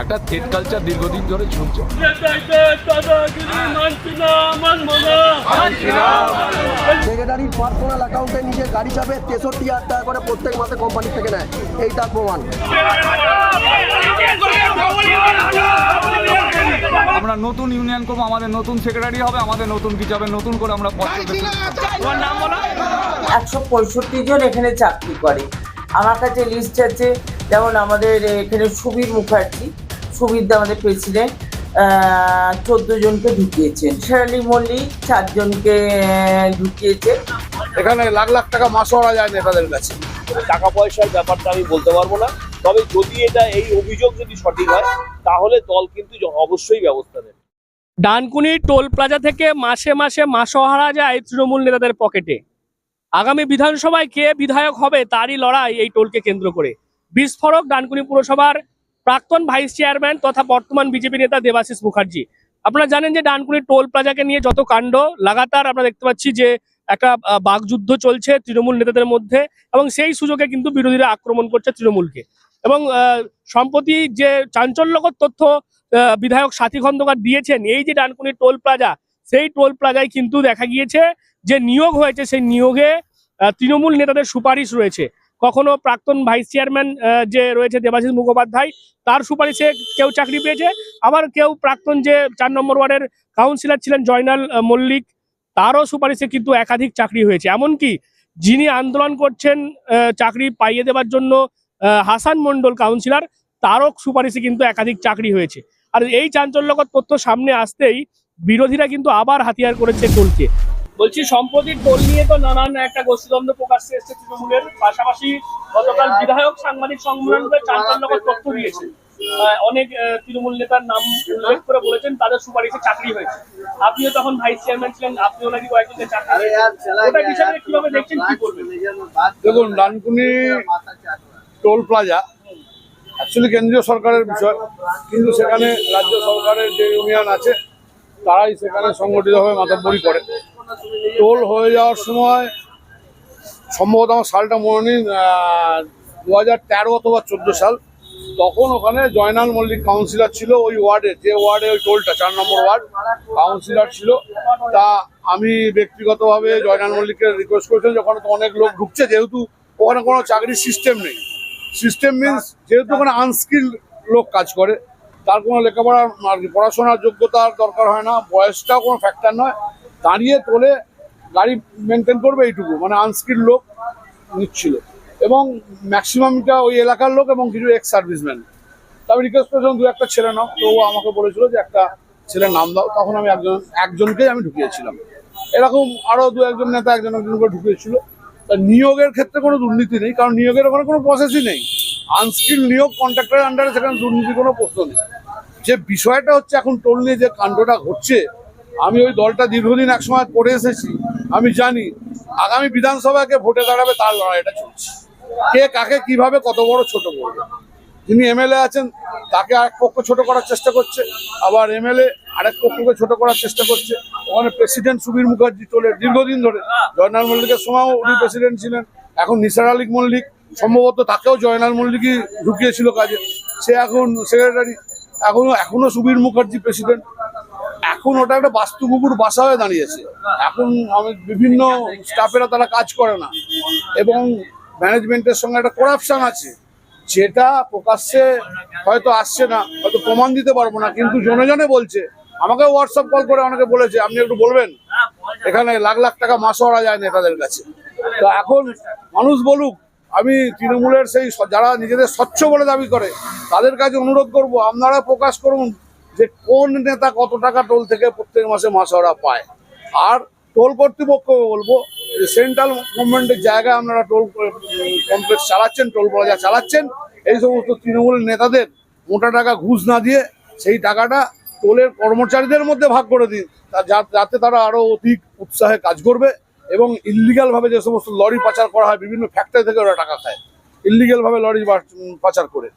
একটা thread culture দীর্ঘদিন ধরে চলছে সেক্রেটারির পার্সোনাল অ্যাকাউন্টে নিজের গাড়ি চাপে তেষট্টি হাজার টাকা করে প্রত্যেক মাসে কোম্পানি থেকে নেয়। এই তার প্রমাণ। আমরা নতুন ইউনিয়ন করব আমাদের নতুন সেক্রেটারি হবে আমাদের নতুন কিছু হবে নতুন করে আমরা। একশো পঁয়ষট্টি জন এখানে চাকরি করে। আমার কাছে লিস্ট আছে যেমন আমাদের এখানে সুবীর মুখার্জি। সুবীর দা আমাদের প্রেসিডেন্ট চোদ্দ জনকে ঢুকিয়েছেন। শেরালি মল্লিক চারজনকে ঢুকিয়েছেন। এখানে লাখ লাখ টাকা মাস ওরা যায় নেতাদের কাছে। টাকা পয়সার ব্যাপারটা আমি বলতে পারব না। তবে যদি এটা এই অভিযোগ যদি সঠিক হয় তাহলে দল কিন্তু অবশ্যই ব্যবস্থা নেবে। ডানকুনি টোল প্লাজা থেকে মাসে মাসে মাসোহারা যায় তৃণমূল নেতাদের পকেটে। আগামী বিধানসভায় কে বিধায়ক হবে তারই লড়াই এই টোলকে কেন্দ্র করে। বিস্ফোরক ডানকুনি পুরসভার প্রাক্তন ভাইস চেয়ারম্যান তথা বর্তমান বিজেপি নেতা দেবাশিস মুখার্জি। আপনারা জানেন যে ডানকুনি টোল প্লাজাকে নিয়ে যত কাণ্ড লাগাতার আমরা দেখতে পাচ্ছি যে একটা আহ, বাকযুদ্ধ চলছে তৃণমূল নেতাদের মধ্যে এবং সেই সুযোগে কিন্তু বিরোধীরা আক্রমণ করছে তৃণমূলকে। এবং সম্প্রতি যে চাঞ্চল্যকর তথ্য বিধায়ক সাথী খন্দকার দিয়েছেন এই যে ডানকুনি টোল প্লাজা সেই টোল প্লাজায় কিন্তু দেখা গিয়েছে যে নিয়োগ হয়েছে সেই নিয়োগে তৃণমূল নেতাদের সুপারিশ রয়েছে। কখনো প্রাক্তন ভাইস চেয়ারম্যান যে রয়েছে দেবাশিস মুখোপাধ্যায়, তার সুপারিশে কেউ চাকরি পেয়েছে। আবার কেউ প্রাক্তন যে চার নম্বর ওয়ার্ডের কাউন্সিলর ছিলেন জয়নাল মল্লিক, তারও সুপারিশে কিন্তু একাধিক চাকরি হয়েছে। এমনকি যিনি আন্দোলন করছেন চাকরি পাইয়ে দেওয়ার জন্য হাসান মন্ডল কাউন্সিলর, তারও সুপারিশে কিন্তু একাধিক চাকরি হয়েছে। আর এই চাঞ্চল্যকর তথ্য সামনে আসতেই বিরোধীরা কিন্তু আবার হাতিয়ার করেছে টোলকে বলছি সম্প্রতি টোল নিয়ে তো নানান একটা গোষ্ঠীদ্বন্দ্ব প্রকাশ্যে এসেছে তৃণমূলের। পাশাপাশি গতকাল বিধায়ক সাংবাদিক সম্মেলন করে চাঞ্চল্যকর তথ্য দিয়েছে। আহ, অনেক তৃণমূল নেতার নাম উল্লেখ করে বলেছেন তাদের সুপারিশে চাকরি হয়েছে। আপনিও তখন ভাইস চেয়ারম্যান ছিলেন আপনিও নাকি কয়েকজনের চাকরি। ওটা বিষয়ে কীভাবে দেখছেন কি করবেন দেখুন ডানকুনি টোল প্লাজা। অ্যাকচুয়ালি কেন্দ্রীয় সরকারের বিষয় কিন্তু সেখানে রাজ্য সরকারের যে ইউনিয়ন আছে তারাই সেখানে সংগঠিতভাবে মাতাব্বরি করে। টোল হয়ে যাওয়ার সময় সম্ভবত আমার সালটা মনে নেই দু হাজার তেরো অথবা চোদ্দ সাল। তখন ওখানে জয়নাল মল্লিক কাউন্সিলর ছিল ওই ওয়ার্ডে, যে ওয়ার্ডে ওই টোলটা, চার নম্বর ওয়ার্ড কাউন্সিলর ছিল। তা আমি ব্যক্তিগতভাবে জয়নাল মল্লিককে রিকোয়েস্ট করেছিলাম যখন তো অনেক লোক ঢুকছে, যেহেতু ওখানে কোনো চাকরির সিস্টেম নেই। সিস্টেম মিনস যেহেতু ওখানে আনস্কিল্ড লোক কাজ করে, তার কোনো লেখাপড়ার পড়াশোনার যোগ্যতার দরকার হয় না, বয়সটাও কোনো ফ্যাক্টর নয়। দাঁড়িয়ে তোলে, গাড়ি মেনটেন করবে এইটুকু মানে আনস্কিল্ড লোক নিচ্ছিল। এবং ম্যাক্সিমামটা ওই এলাকার লোক এবং কিছু এক্স সার্ভিসম্যান তবে রিকোয়েস্ট করেছিলাম দু একটা ছেলে নাও। তো ও আমাকে বলেছিল যে, একটা ছেলের নাম দাও। তখন আমি একজন, একজনকেই আমি ঢুকিয়েছিলাম। এরকম আরও দু একজন নেতা, একজন একজন করে ঢুকিয়েছিল। তা নিয়োগের ক্ষেত্রে কোনো দুর্নীতি নেই, কারণ নিয়োগের ওখানে কোনো প্রসেসই নেই। আনস্কিল নিয়োগ কন্ট্রাক্টরের আন্ডারে সেখানে দুর্নীতির কোনো প্রশ্ন নেই। যে বিষয়টা হচ্ছে, এখন টোল নিয়ে যে কাণ্ডটা ঘটছে আমি ওই দলটা দীর্ঘদিন একসময় করে এসেছি, আমি জানি। আগামী বিধানসভাকে ভোটে দাঁড়াবে তার লড়াইটা চলছে। কে কাকে কীভাবে কত বড় ছোট করবে? যিনি এমএলএ আছেন, তাকে আরেক পক্ষ ছোট করার চেষ্টা করছে, আবার এমএলএ আরেক পক্ষকে ছোট করার চেষ্টা করছে। ওখানে প্রেসিডেন্ট সুবীর মুখার্জি চলে, দীর্ঘদিন ধরে। জয়নাল মল্লিকের সময়ও উনি প্রেসিডেন্ট ছিলেন। এখন নিসার আলী মল্লিক, সম্ভবত তাকেও জয়নাল মল্লিকই ঢুকিয়েছিল কাজে। সে এখন সেক্রেটারি, এখনও এখনও সুবীর মুখার্জি প্রেসিডেন্ট। এখন ওটা একটা বাস্তুকুকুর বাসা হয়ে দাঁড়িয়েছে। এখন আমি বিভিন্ন স্টাফেরা তারা কাজ করে না। এবং ম্যানেজমেন্টের সঙ্গে একটা করাপশন আছে। যেটা প্রকাশ্যে হয়তো আসছে না, হয়তো প্রমাণ দিতে পারব না, কিন্তু জনে জনে বলছে, আমাকে হোয়াটসঅ্যাপ কল করে অনেকে বলেছে, আপনি একটু বলবেন? এখানে লাখ লাখ টাকা মাস ওরা যায় নেতাদের কাছে। তো এখন মানুষ বলুক, আমি তৃণমূলের সেই যারা নিজেদের স্বচ্ছ বলে দাবি করে, তাদের কাছে অনুরোধ করব, আপনারা প্রকাশ করুন যে কোন নেতা কত টাকা টোল থেকে প্রত্যেক মাসে মাস ওরা পায়। আর টোল কর্তৃপক্ষকে বলব, সেন্ট্রাল গভর্নমেন্টের জায়গায় আপনারা টোল কমপ্লেক্স চালাচ্ছেন, টোল প্লাজা চালাচ্ছেন, এই সমস্ত তৃণমূলের নেতাদের মোটা টাকা ঘুষ না দিয়ে সেই টাকাটা টোলের কর্মচারীদের মধ্যে ভাগ করে দিন যাতে তারা আরও অধিক উৎসাহে কাজ করবে এবং ইলিগাল ভাবে যে সমস্ত লরি পাচার করা হয়, বিভিন্ন ফ্যাক্টরি থেকে ওরা টাকা খায়। ইলিগাল ভাবে লরি পাচার করে।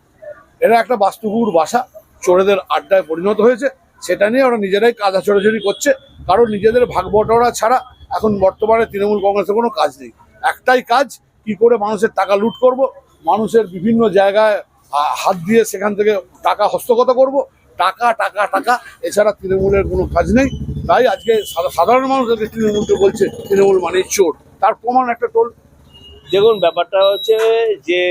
এরা একটা বাস্তুপুর বাসা। চোরেদের আড্ডায় পরিণত হয়েছে, সেটা নিয়ে ওরা নিজেরাই কাদা চড়াচড়ি করছে। কারণ নিজেদের ভাগ বটরা ছাড়া এখন বর্তমানে তৃণমূল কংগ্রেসের কোনো কাজ নেই। একটাই কাজ, কি করে মানুষের টাকা লুট করব, মানুষের বিভিন্ন জায়গায় হাত দিয়ে সেখান থেকে টাকা হস্তগত করব। টাকা টাকা টাকা, এছাড়া তৃণমূলের কোনো কাজ নেই। তাই আজকে সাধারণ মানুষ আজকে তৃণমূলকে বলছে, তৃণমূল মানে চোর। তার প্রমাণ একটা টোল। দেখুন, ব্যাপারটা হচ্ছে যে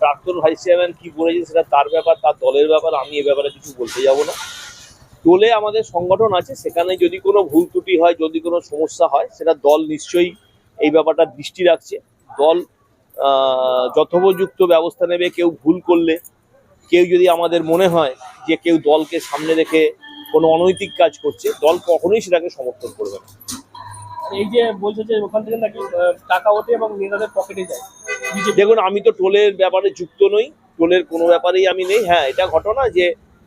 প্রাক্তন ভাইস চেয়ারম্যান কি বলেছে সেটা তার ব্যাপার, তার দলের ব্যাপার, আমি এ ব্যাপারে কিছু বলতে যাব না। দলে আমাদের সংগঠন আছে, সেখানে যদি কোনো ভুল ত্রুটি হয়, যদি কোনো সমস্যা হয়, সেটা দল নিশ্চয়ই এই ব্যাপারটা দৃষ্টি রাখছে। দল যথোপযুক্ত ব্যবস্থা নেবে, কেউ ভুল করলে। কেউ যদি আমাদের মনে হয় যে কেউ দলকে সামনে রেখে কোনো অনৈতিক কাজ করছে, দল কখনোই সেটাকে সমর্থন করবে না। এই যে বলছে যে ওখান থেকে নাকি টাকা ওঠে এবং নেতাদের পকেটে যায়। দেখুন আমি তো টোলের ব্যাপারে যুক্ত নই। টোলের কোনো ব্যাপারেই আমি নেই। হ্যাঁ এটা ঘটনা যে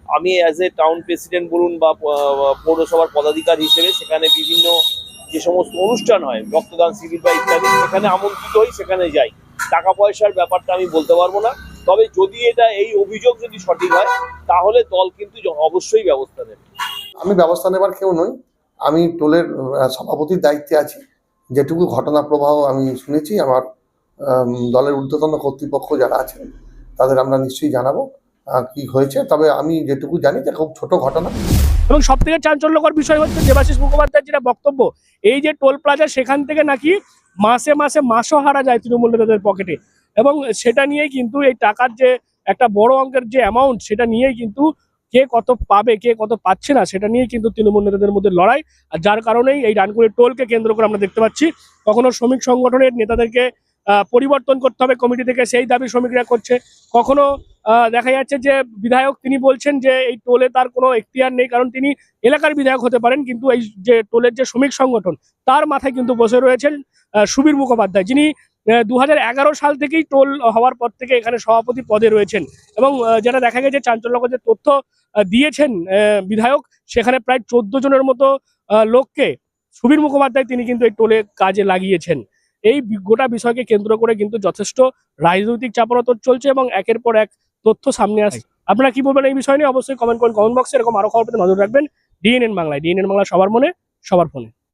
আমি অ্যাজ এ টাউন প্রেসিডেন্ট বলুন বা পৌরসভার পদাধিকার হিসেবে সেখানে বিভিন্ন যে সমস্ত অনুষ্ঠান হয় রক্তদান শিবির বা ইত্যাদি সেখানে আমন্ত্রিত হই সেখানে যাই। টাকা পয়সার ব্যাপারটা আমি বলতে পারব না। তবে যদি এটা এই অভিযোগ যদি সঠিক হয় তাহলে দল কিন্তু অবশ্যই ব্যবস্থা নেবে। আমি ব্যবস্থা নেবার কেউ নই। আমি টোলের সভাপতির দায়িত্বে আছি। যেটুকু ঘটনা প্রবাহ আমি শুনেছি আমার আম, দলের ঊর্ধ্বতন কর্তৃপক্ষ যারা আছেন, তাদের আমরা নিশ্চয়ই জানাব কি হয়েছে। তবে আমি যেটুকু জানি যে খুব ছোট ঘটনা। এবং সব থেকে চাঞ্চল্যকর বিষয় হচ্ছে দেবাশিস মুখোপাধ্যায়ের যেটা বক্তব্য, এই যে টোল প্লাজা সেখান থেকে নাকি মাসে মাসে মাসও হারা যায় তৃণমূল নেতাদের পকেটে। এবং সেটা নিয়েই কিন্তু এই টাকার যে একটা বড় অঙ্কের যে অ্যামাউন্ট সেটা নিয়েই কিন্তু কে কত পাবে, কে কত পাচ্ছে না, সেটা নিয়েই কিন্তু তৃণমূল নেতাদের মধ্যে লড়াই। আর যার কারণেই এই ডানকুনির টোলকে কেন্দ্র করে আমরা দেখতে পাচ্ছি, কখনো শ্রমিক সংগঠনের নেতাদেরকে পরিবর্তন করতে হবে কমিটি থেকে, সেই দাবি শ্রমিকরা করছে। কখনো দেখা যাচ্ছে যে বিধায়ক তিনি বলছেন যে এই টোলে তার কোনো এখতিয়ার নেই, কারণ তিনি এলাকার বিধায়ক হতে পারেন, কিন্তু এই যে টোলের যে শ্রমিক সংগঠন, তার মাথায় কিন্তু বসে রয়েছেন সুবীর মুখোপাধ্যায়, যিনি দু হাজার এগারো সাল থেকেই টোল হওয়ার পর থেকে এখানে সভাপতি পদে রয়েছেন। এবং যেটা দেখা গেছে, চাঞ্চল্যকর যে তথ্য দিয়েছেন বিধায়ক, সেখানে প্রায় চোদ্দ জনের মতো লোককে সুবীর মুখোপাধ্যায় তিনি কিন্তু এই টোলে কাজে লাগিয়েছেন। এই গোটা বিষয়কে কেন্দ্র করে কিন্তু যথেষ্ট রাজনৈতিক চাপরতর চলছে এবং একের পর এক তথ্য সামনে আসছে আপনারা কি বলবেন এই বিষয় নিয়ে? অবশ্যই কমেন্ট করুন কমেন্ট বক্সে এরকম আরও খবর পেতে নজর রাখবেন। ডিএনএন বাংলায়। ডিএনএন বাংলা সবার মনে সবার ফোনে।